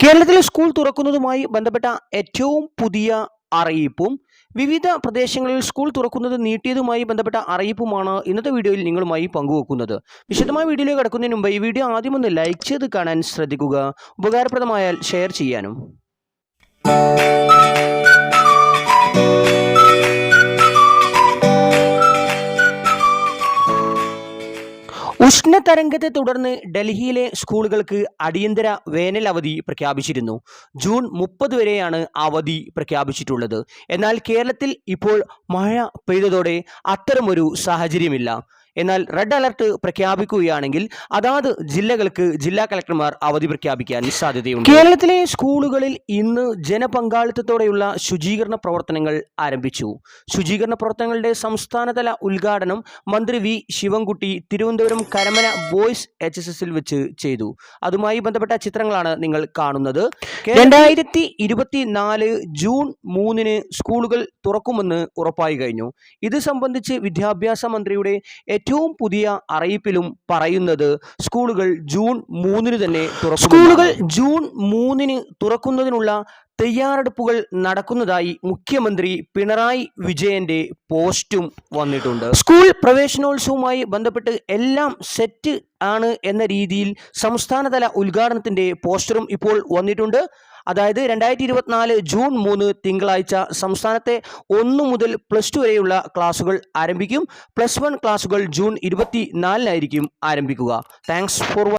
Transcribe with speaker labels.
Speaker 1: കേരളത്തിലെ സ്കൂൾ തുറക്കുന്നതുമായി ബന്ധപ്പെട്ട ഏറ്റവും പുതിയ അറിയിപ്പും വിവിധ പ്രദേശങ്ങളിൽ സ്കൂൾ തുറക്കുന്നത് നീട്ടിയതുമായി ബന്ധപ്പെട്ട അറിയിപ്പുമാണ് ഇന്നത്തെ വീഡിയോയിൽ നിങ്ങളുമായി പങ്കുവെക്കുന്നത്. വിശദമായ വീഡിയോയിലേക്ക് കടക്കുന്നതിന് മുമ്പ് ഈ വീഡിയോ ആദ്യം ഒന്ന് ലൈക്ക് ചെയ്ത് കാണാൻ ശ്രദ്ധിക്കുക. ഉപകാരപ്രദമായാൽ ഷെയർ ചെയ്യാനും. ഉഷ്ണതരംഗത്തെ തുടർന്ന് ഡൽഹിയിലെ സ്കൂളുകൾക്ക് അടിയന്തര വേനൽ അവധി പ്രഖ്യാപിച്ചിരുന്നു. ജൂൺ മുപ്പത് വരെയാണ് അവധി പ്രഖ്യാപിച്ചിട്ടുള്ളത്. എന്നാൽ കേരളത്തിൽ ഇപ്പോൾ മഴ പെയ്തതോടെ അത്തരമൊരു സാഹചര്യമില്ല. എന്നാൽ റെഡ് അലർട്ട് പ്രഖ്യാപിക്കുകയാണെങ്കിൽ അതാത് ജില്ലകൾക്ക് ജില്ലാ കളക്ടർമാർ അവധി പ്രഖ്യാപിക്കാൻ സാധ്യതയുണ്ട്. കേരളത്തിലെ സ്കൂളുകളിൽ ഇന്ന് ജനപങ്കാളിത്തത്തോടെയുള്ള ശുചീകരണ പ്രവർത്തനങ്ങൾ ആരംഭിച്ചു. ശുചീകരണ പ്രവർത്തനങ്ങളുടെ സംസ്ഥാനതല ഉദ്ഘാടനം മന്ത്രി V Sivankutty Thiruvananthapuram Karamana boys H S എസിൽ വെച്ച് ചെയ്തു. അതുമായി ബന്ധപ്പെട്ട ചിത്രങ്ങളാണ് നിങ്ങൾ കാണുന്നത്. രണ്ടായിരത്തി ഇരുപത്തി നാല് ജൂൺ മൂന്നിന് സ്കൂളുകൾ തുറക്കുമെന്ന് ഉറപ്പായി കഴിഞ്ഞു. ഇത് സംബന്ധിച്ച് വിദ്യാഭ്യാസ മന്ത്രിയുടെ ഏറ്റവും പുതിയ അറിയിപ്പിലും പറയുന്നത് സ്കൂളുകൾ ജൂൺ മൂന്നിന് തന്നെ തുറക്കും സ്കൂളുകൾ ജൂൺ മൂന്നിന് തുറക്കുന്നതിനുള്ള തയ്യാറെടുപ്പുകൾ നടക്കുന്നതായി മുഖ്യമന്ത്രി പിണറായി വിജയന്റെ പോസ്റ്റും വന്നിട്ടുണ്ട്. സ്കൂൾ പ്രവേശനോത്സവവുമായി ബന്ധപ്പെട്ട് എല്ലാം സെറ്റ് ആണ് എന്ന രീതിയിൽ സംസ്ഥാനതല ഉദ്ഘാടനത്തിന്റെ പോസ്റ്ററും ഇപ്പോൾ വന്നിട്ടുണ്ട്. അതായത് രണ്ടായിരത്തി ഇരുപത്തിനാല് ജൂൺ മൂന്ന് തിങ്കളാഴ്ച സംസ്ഥാനത്തെ ഒന്ന് മുതൽ പ്ലസ് ടു വരെയുള്ള ക്ലാസുകൾ ആരംഭിക്കും. പ്ലസ് വൺ ക്ലാസുകൾ ജൂൺ ഇരുപത്തി നാലിനായിരിക്കും ആരംഭിക്കുക. Thanks for